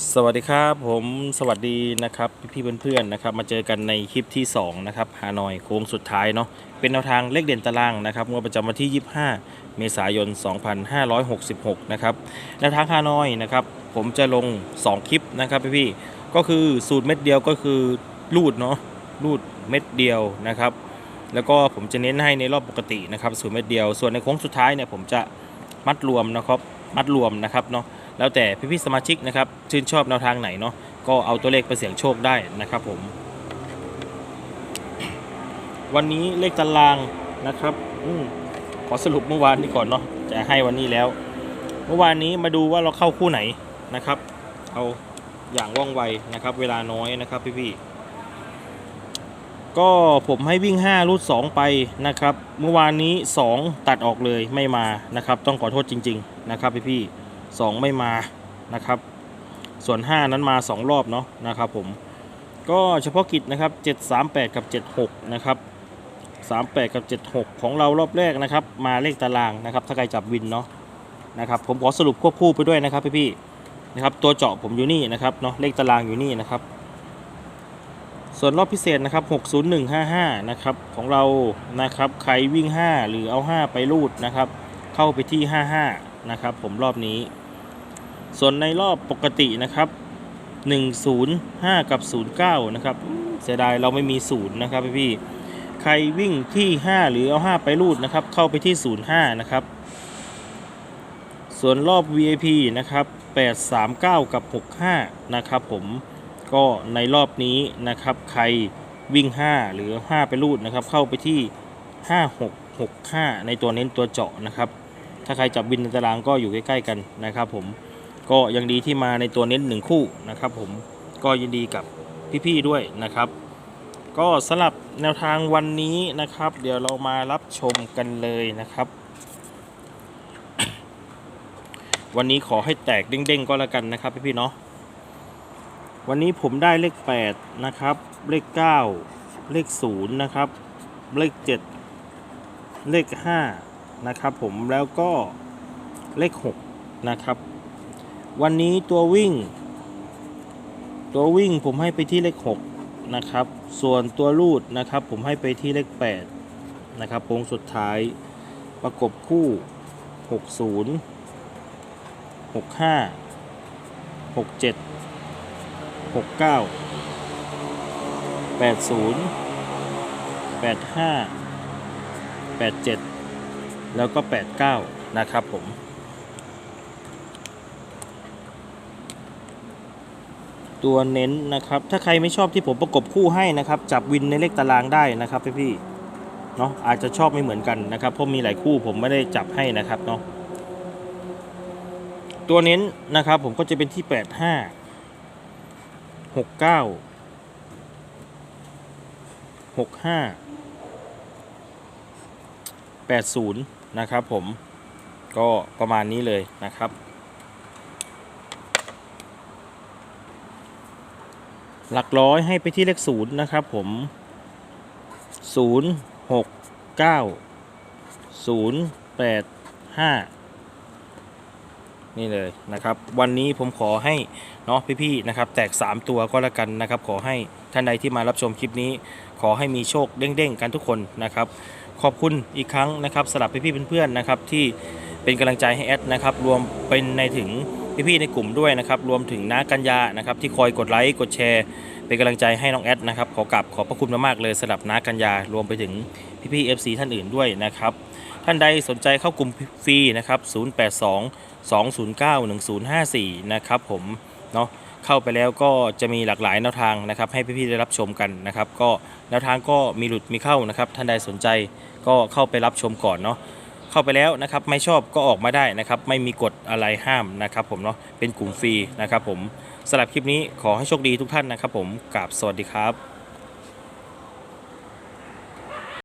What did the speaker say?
สวัสดีครับผมสวัสดีนะครับพี่เพื่อนๆนะครับมาเจอกันในคลิปที่2นะครับฮานอยโค้งสุดท้ายเนาะเป็นแนวทางเลขเด่นตารางนะครับงวดประจำวันที่ 25 เมษายน 2566 นะครับแนวทางฮานอยนะครับผมจะลง 2 คลิปนะครับพี่ๆก็คือสูตรเม็ดเดียวก็คือรูดเนาะรูดเม็ดเดียวนะครับแล้วก็ผมจะเน้นให้ในรอบปกตินะครับสูตรเม็ดเดียว ส่วนในโค้งสุดท้ายเนี่ยผมจะมัดรวมนะครับมัดรวมนะครับเนาะ แล้วแต่พี่ๆสมาชิกนะครับชื่นชอบแนวทางไหนเนาะก็เอาตัวเลขไปเสี่ยงโชคได้นะครับผม วันนี้เลขตารางนะครับอขอสรุปเมื่อวานนี้ก่อนเนาะจะให้วันนี้แล้ว เมื่อวานนี้มาดูว่าเราเข้าคู่ไหนนะครับ เอาอย่างว่องไวนะครับ เวลาน้อยนะครับพี่ๆก็ผมให้วิ่ง 5 รูด 2 ไปนะครับ เมื่อวานนี้ 2 ตัดออกเลยไม่มานะครับ ต้องขอโทษจริง ๆ นะครับพี่ๆ 2 ไม่มานะครับ ส่วน 5 นั้นมา 2 รอบเนาะนะครับผมก็เฉพาะกิจนะครับ 738 กับ 76 นะครับ 38 กับ 76 ของเรารอบแรกนะครับ มาเลขตารางนะครับถ้าใครจับวินเนาะนะครับผมขอสรุปควบคู่ไปด้วยนะครับพี่ๆนะครับตัวเจาะผมอยู่นี่นะครับเนาะเลขตารางอยู่นี่นะครับ ส่วนรอบพิเศษนะครับ 60155 นะครับของเรานะครับใครวิ่ง 5 หรือเอา 5 ไปรูดนะครับ เข้าไปที่ 55 นะครับผมรอบนี้ ส่วนในรอบปกตินะครับ 105 กับ 09 นะครับ เสียดายเราไม่มี 0 นะครับพี่ ใครวิ่งที่ 5 หรือเอา 5 ไปรูดนะครับ เข้าไปที่ 05 นะครับ ส่วนรอบ VIP นะครับ 839 กับ 65 นะครับผม ก็ในรอบนี้นะครับ ใครวิ่ง 5 หรือ 5 ไปรูดนะครับ เข้าไปที่ 5665 ในตัวเน้นตัวเจาะนะครับ ถ้าใครจับบินในตารางก็อยู่ใกล้ ๆ กันนะครับผม ก็ยังดีที่มาในตัวเน้นหนึ่งคู่นะครับผมก็ยินดีกับพี่ๆด้วยนะครับ ก็สำหรับแนวทางวันนี้นะครับ เดี๋ยวเรามารับชมกันเลยนะครับ วันนี้ขอให้แตกเด้งๆก็แล้วกันนะครับพี่ๆเนาะวันนี้ผมได้เลข 8 นะครับ เลข 9 เลข 0 นะครับ เลข 7 เลข 5 นะครับผมแล้วก็เลข 6 นะครับ วันนี้ตัววิ่ง ตัววิ่งผมให้ไปที่เลข6นะครับ ส่วนตัวรูดนะครับ ผมให้ไปที่เลข8นะครับโค้งสุดท้ายประกบคู่ 60 65 67 69 80 85 87 แล้วก็ 89 นะครับผม ตัวเน้นนะครับ ถ้าใครไม่ชอบที่ผมประกบคู่ให้นะครับ จับวินในเลขตารางได้นะครับพี่ๆเนาะอาจจะชอบไม่เหมือนกันนะครับเพราะมีหลายคู่ผมไม่ได้จับให้นะครับเนาะตัวเน้นนะครับผมก็จะเป็นที่ 85 69 65 80 นะครับผมก็ประมาณนี้เลยนะครับ หลักร้อยให้ไปที่เลขศูนย์นะครับผมศูนย์หกเก้าศูนย์แปดห้านี่เลยนะครับ วันนี้ผมขอให้เนาะพี่ๆนะครับ แตก 3 ตัวก็แล้วกันนะครับ ขอให้ท่านใดที่มารับชมคลิปนี้ ขอให้มีโชคเด้งๆกันทุกคนนะครับ ขอบคุณอีกครั้งนะครับสำหรับพี่ๆเพื่อนๆนะครับที่เป็นกำลังใจให้แอดนะครับ รวมเป็นในถึง พี่ๆในกลุ่มด้วยนะครับ รวมถึงน้ากัญญานะครับที่คอยกดไลค์กดแชร์ เป็นกำลังใจให้น้องแอดนะครับขอกราบขอบพระคุณมากๆเลยสำหรับน้ากัญญารวมไปถึงพี่ๆ FC ท่านอื่นด้วยนะครับท่านใดสนใจเข้ากลุ่มฟรีนะครับ 082 209 1054 นะครับผมเนาะเข้าไปแล้วก็จะมีหลากหลายแนวทางนะครับ ให้พี่ๆได้รับชมกันนะครับ ก็แนวทางก็มีหลุดมีเข้านะครับ ท่านใดสนใจก็เข้าไปรับชมก่อนเนาะ เข้าไปแล้วนะครับไม่ชอบก็ออกมาได้นะครับไม่มีกฎอะไรห้ามนะครับผมเนาะเป็นกลุ่มฟรีนะครับผมสำหรับคลิปนี้ขอให้โชคดีทุกท่านนะครับผมกราบสวัสดีครับ